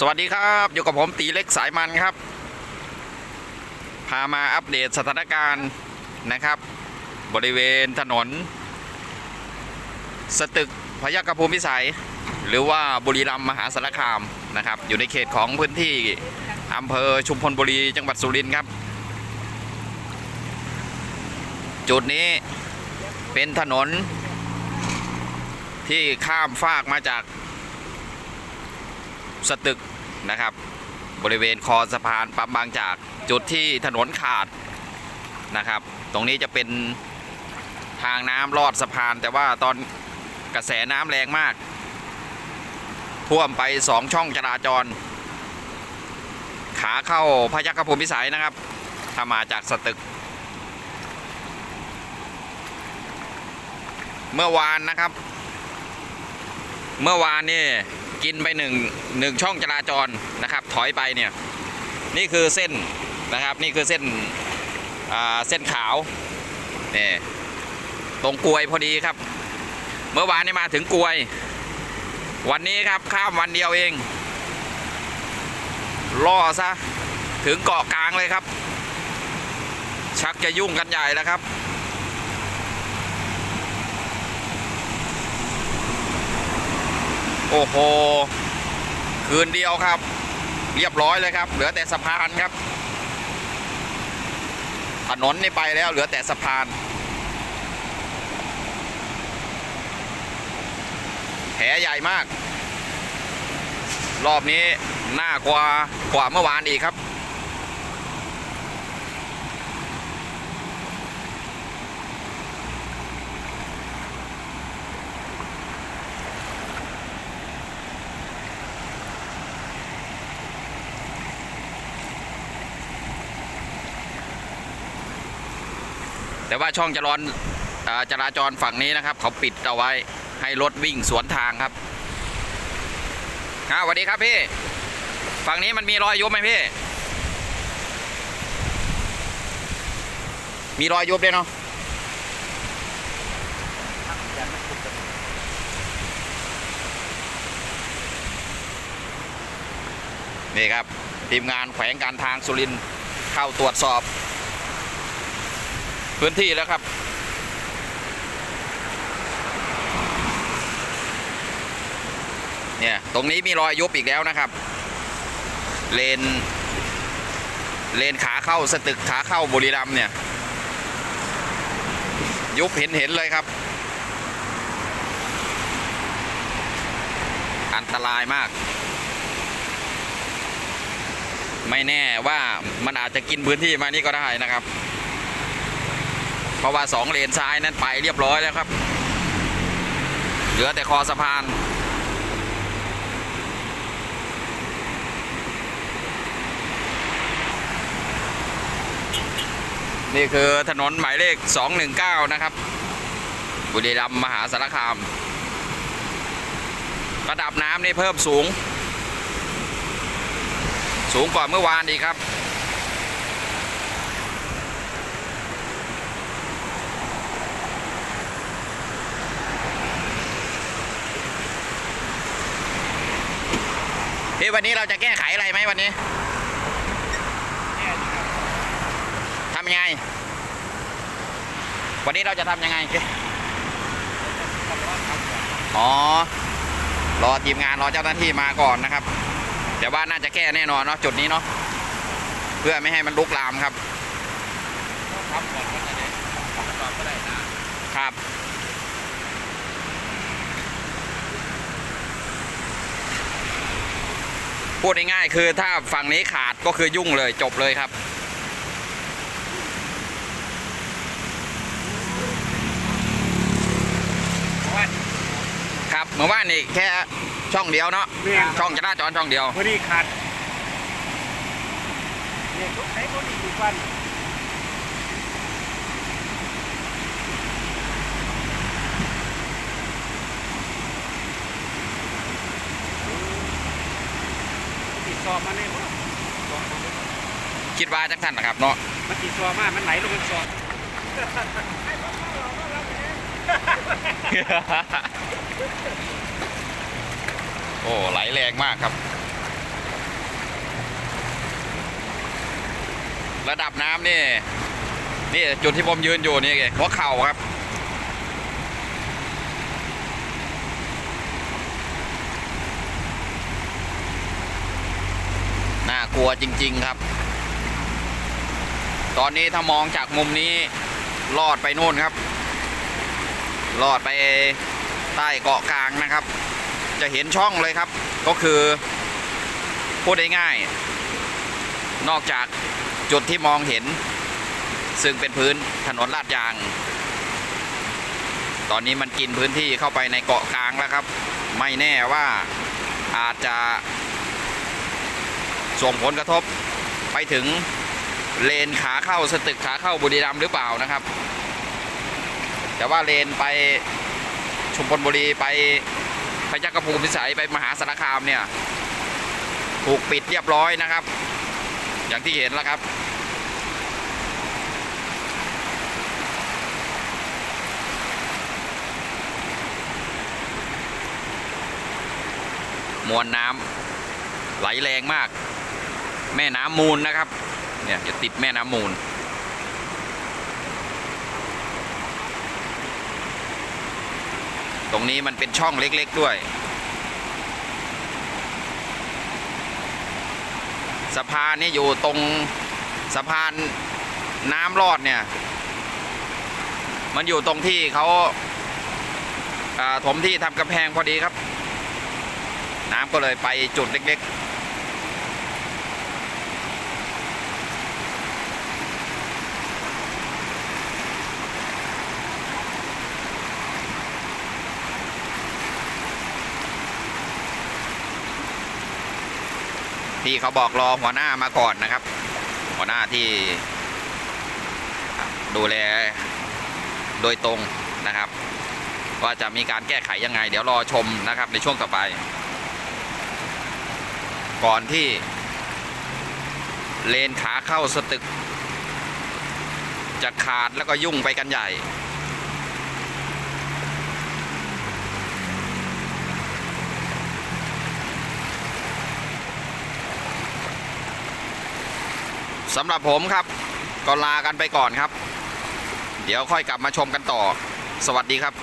สวัสดีครับอยู่กับผมตีเล็กสายมันครับ พามาอัปเดตสถานการณ์นะครับ บริเวณถนน สตึกพยัคฆภูมิพิสัย หรือว่าบุรีรัมย์มหาสารคามนะครับ อยู่ในเขตของพื้นที่อำเภอชุมพลบุรีจังหวัดสุรินทร์ครับ จุดนี้เป็นถนนที่ข้ามฟากมาจาก สตึกนะครับ บริเวณคอสะพานปั๊มบางจากจุดที่ถนนขาดนะครับ ตรงนี้จะเป็นทางน้ำลอดสะพาน แต่ว่าตอนกระแสน้ำแรงมาก ท่วมไปสองช่องจราจร ขาเข้าพยัคฆภูมิพิสัยนะครับถ้ามาจากสตึก เมื่อวานนะครับ เมื่อวานนี่ กินไปหนึ่งหนึ่งช่องจราจรนะครับ ถอยไปเนี่ยนี่คือเส้นนะครับนี่คือเส้นเส้นขาวนี่ตรงกลวยพอดีครับ เมื่อวานนี่มาถึงกลวย วันนี้ครับข้ามวันเดียวเองล่อซะถึงเกาะกลางเลยครับ ชักจะยุ่งกันใหญ่แล้วครับ โอ้โห คืนเดียวครับ เรียบร้อยเลยครับ เหลือแต่สะพานครับ ถนนนี่ไปแล้วเหลือแต่สะพาน แผลใหญ่มาก รอบนี้หน้ากว่ากว่าเมื่อวานอีกครับ แต่ว่าช่องจรอนจราจรฝั่งนี้นะครับ เขาปิดเอาไว้ให้รถวิ่งสวนทางครับอ่าสวัสดีครับพี่ ฝั่งนี้มันมีรอยยุบไหมพี่ มีรอยยุบด้วยเนาะนี่ครับทีมงานแขวงการทางสุรินทร์เข้าตรวจสอบ พื้นที่แล้วครับ เนี่ย ตรงนี้มีรอยยุบอีกแล้วนะครับ เลน เลนขาเข้าสตึกขาเข้าบุรีรัมเนี่ย ยุบเห็นเห็นเลยครับ อันตรายมาก ไม่แน่ว่ามันอาจจะกินพื้นที่มานี่ก็ได้นะครับ เพราะว่าสองเลนซ้ายนั้นไปเรียบร้อยแล้วครับ เหลือแต่คอสะพาน นี่คือถนนหมายเลข 219 นะครับ บุรีรัมย์มหาสารคาม ระดับน้ำนี่เพิ่มสูง สูงกว่าเมื่อวานอีกครับ พี่วันนี้เราจะแก้ไขอะไรไหมวันนี้ทำยังไง วันนี้เราจะทำยังไงอ๋อ รอทีมงานรอเจ้าหน้าที่มาก่อนนะครับแต่ว่าน่าจะแก้แน่นอนเนาะจุดนี้เนาะ เพื่อไม่ให้มันลุกลามครับครับ พูดง่ายๆคือถ้าฝั่งนี้ขาดก็คือยุ่งเลยจบเลยครับ ครับเหมือนว่านี่แค่ช่องเดียวเนาะแม่นช่องจราจรช่องเดียว พอดีขาดเนี่ยรถไถพอดีทุกวัน ซอมมาใน่คิดว่าจังท่านนะครับเนาะมันกี่ซอมามันไหนลงเป็นซอโอ้ไหลแรงมากครับ ระดับน้ำนี่ นี่จุดที่ผมยืนอยู่นี่ไงหัวเข่าครับากลัวจริง ๆครับ ตอนนี้ถ้ามองจากมุมนี้ลอดไปนู่นครับ ลอดไปใต้เกาะกลางนะครับ จะเห็นช่องเลยครับ ก็คือพูดได้ง่ายๆนอกจากจุดที่มองเห็น ซึ่งเป็นพื้นถนนลาดยาง ตอนนี้มันกินพื้นที่เข้าไปในเกาะกลางแล้วครับ ไม่แน่ว่าอาจจะ ส่งผลกระทบไปถึงเลนขาเข้าสตึกขาเข้าบุรีรัมย์หรือเปล่านะครับ แต่ว่าเลนไปชุมพลบุรีไปพยัคฆภูมิพิสัยไปมหาสารคามเนี่ยถูกปิดเรียบร้อยนะครับ อย่างที่เห็นแล้วครับ มวลน้ำไหลแรงมาก แม่น้ำมูลนะครับ เนี่ยจะติดแม่น้ำมูล ตรงนี้มันเป็นช่องเล็กๆด้วย สะพานนี่อยู่ตรงสะพานน้ำรอดเนี่ย มันอยู่ตรงที่เขาถมที่ทำกำแพงพอดีครับ น้ำก็เลยไปจุดเล็ก ๆ ที่เขาบอกรอหัวหน้ามาก่อนนะครับ หัวหน้าที่ดูแลโดยตรงนะครับว่าจะมีการแก้ไขยังไง เดี๋ยวรอชมนะครับในช่วงต่อไป ก่อนที่ เลนขาเข้าสตึก จะขาดแล้วก็ยุ่งไปกันใหญ่ สำหรับผมครับ ก็ลากันไปก่อนครับ เดี๋ยวค่อยกลับมาชมกันต่อ สวัสดีครับ